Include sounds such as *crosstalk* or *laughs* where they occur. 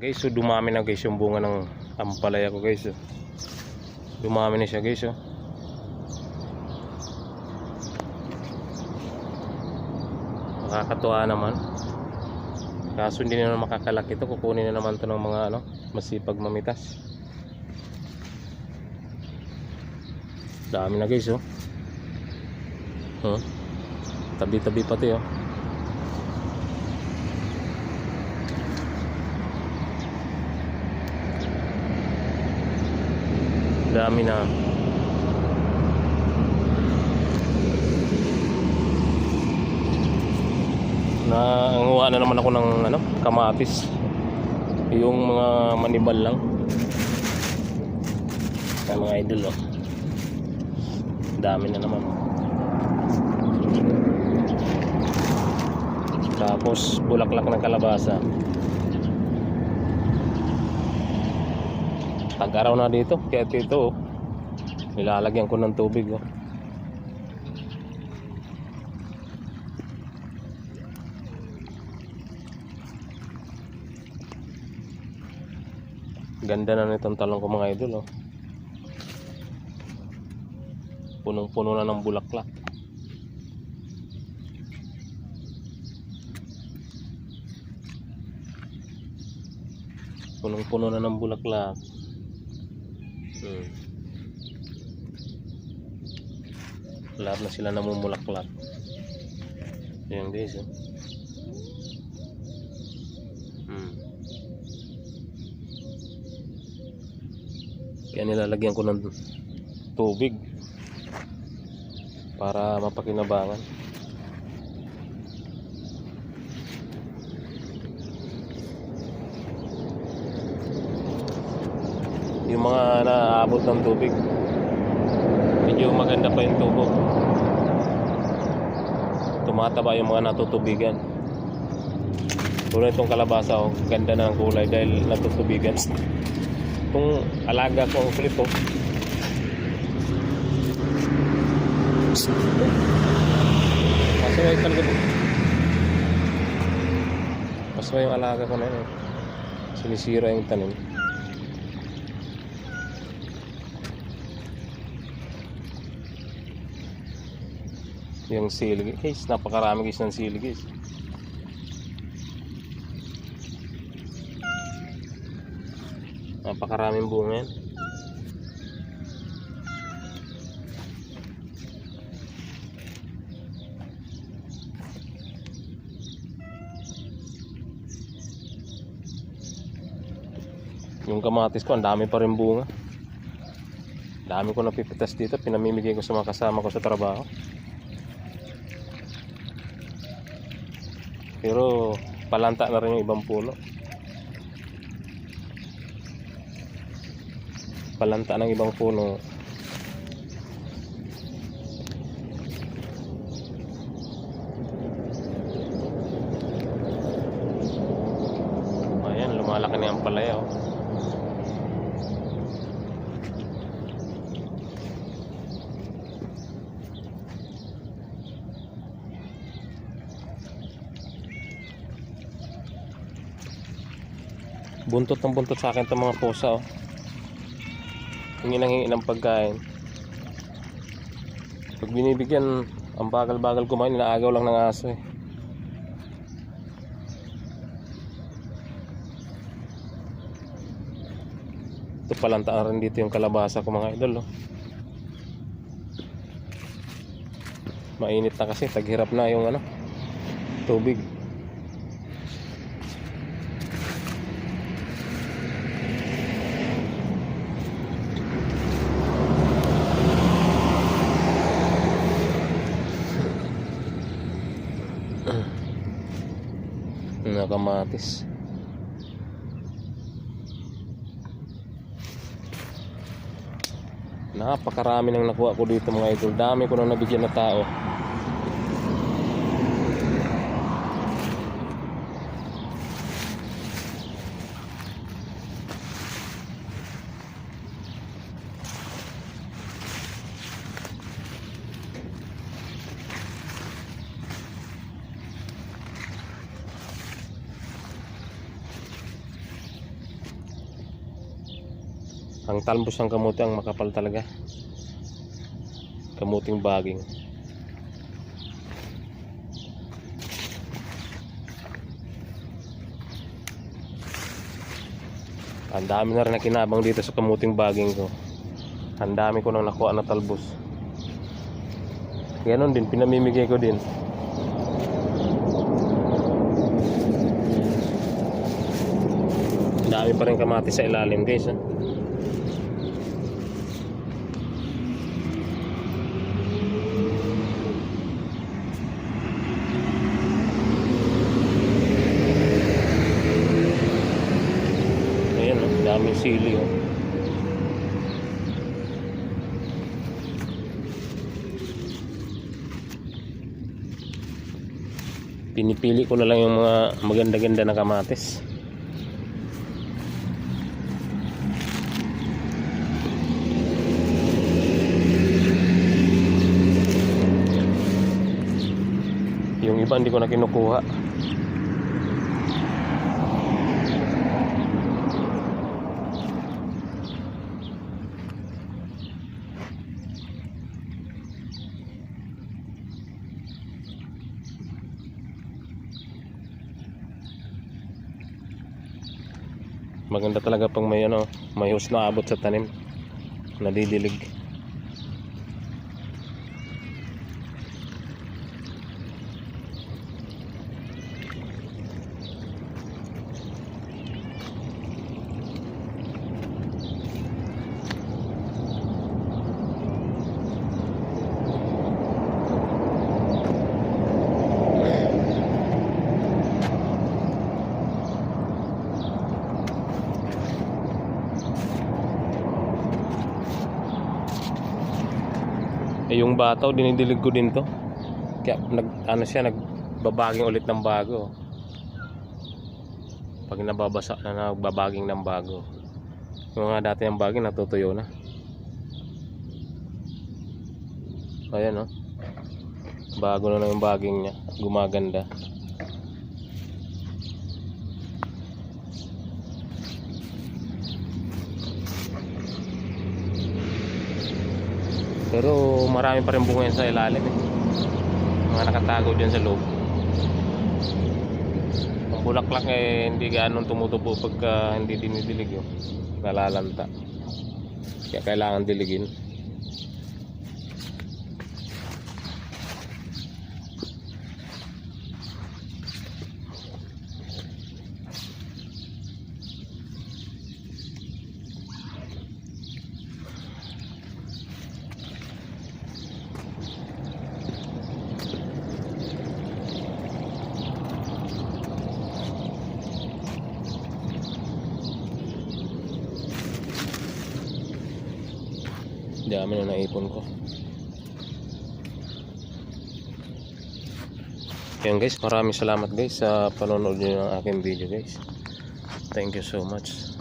Guys, so dumami na guys yung bunga ng ampalaya ko guys. oh. Dumami na siya guys. Oh. Nakakatuwa naman. Kaso hindi na makakalaki ito. Kukunin na naman to ng mga ano, masipag mamitas. Dami na guys oh. Huh? Tabi-tabi pati oh. Dami na. Na nguha na naman ako ng ano, kamatis. Yung mga manibal lang. Kaya mga idol oh. Dami na naman. Tapos bulaklak ng kalabasa. Tag-araw na dito, kaya dito oh. Nilalagyan ko ng tubig oh. Ganda na nitong talong ko mga idol oh. Punong-puno na ng bulaklak. Punong-puno na ng bulaklak. Hmm. Lahat na sila namumulaklak. Ayan guys oh. Hmm. Kaya nilalagyan ko ng tubig para mapakinabangan. Yung mga naaabot ng tubig, medyo maganda pa yung tubo. Tumataba yung mga natutubigan. Tulad itong kalabasa, oh, ganda na ang kulay dahil natutubigan. *laughs* Itong alaga ko ang kulit, oh. Pasaway talaga po. Pasaway yung alaga ko na yun. Sinisira yung tanim. Yung sili guys, napakarami guys ng sili. Napakaraming bunga. Yung kamatis ko, ang dami pa rin bunga. Dami ko napipitas dito, pinamimigay ko sa mga kasama ko sa trabaho. Pero palanta na rin yung ibang puno. Palanta ng ibang puno. Ayan, lumalaki na yung palaya. Oh. Buntot ng buntot sa akin itong mga pusa oh. hingi nang hingi ng pagkain pag binibigyan ang bagal-bagal kumain inaagaw lang ng aso eh ito palantaan rin dito yung kalabasa ko mga idol oh. mainit na kasi taghirap na yung ano tubig na kamatis napakarami nang nakuha ko dito mga idol. Dami ko nang nabigyan na tao Ang talbos ng kamuti ang makapal talaga. Kamuting baging. Ang dami na rin na kinabang dito sa kamuting baging ko. Ang dami ko nang nakuha na talbos. Ganon din, pinamimigay ko din. Dami pa rin kamati sa ilalim guys. ah. Ayan, oh, daming sili. Oh. Pinipili ko na lang yung mga maganda-ganda na kamatis. Yung iba hindi ko na kinukuha. Maganda talaga pang may ano, may hus na abot sa tanim. Nadidilig. Eh, yung bataw, dinidilig ko din to. Kaya nag, ano siya, nagbabaging ulit ng bago. Pag nababasa na nagbabaging ng bago. Yung mga dati ng baging natutuyo na. Ayan oh. Bago na lang yung baging niya. Gumaganda. Pero marami pa rin bunga sa ilalim eh. Mga nakatago dyan sa loob. Ang bulaklak eh hindi ganun tumutubo pagka hindi dinidilig yun. Nalalanta. Kaya kailangan diligin. Dami na naipon ko. Yan guys, maraming salamat guys sa panonood nyo ng aking video guys. Thank you so much.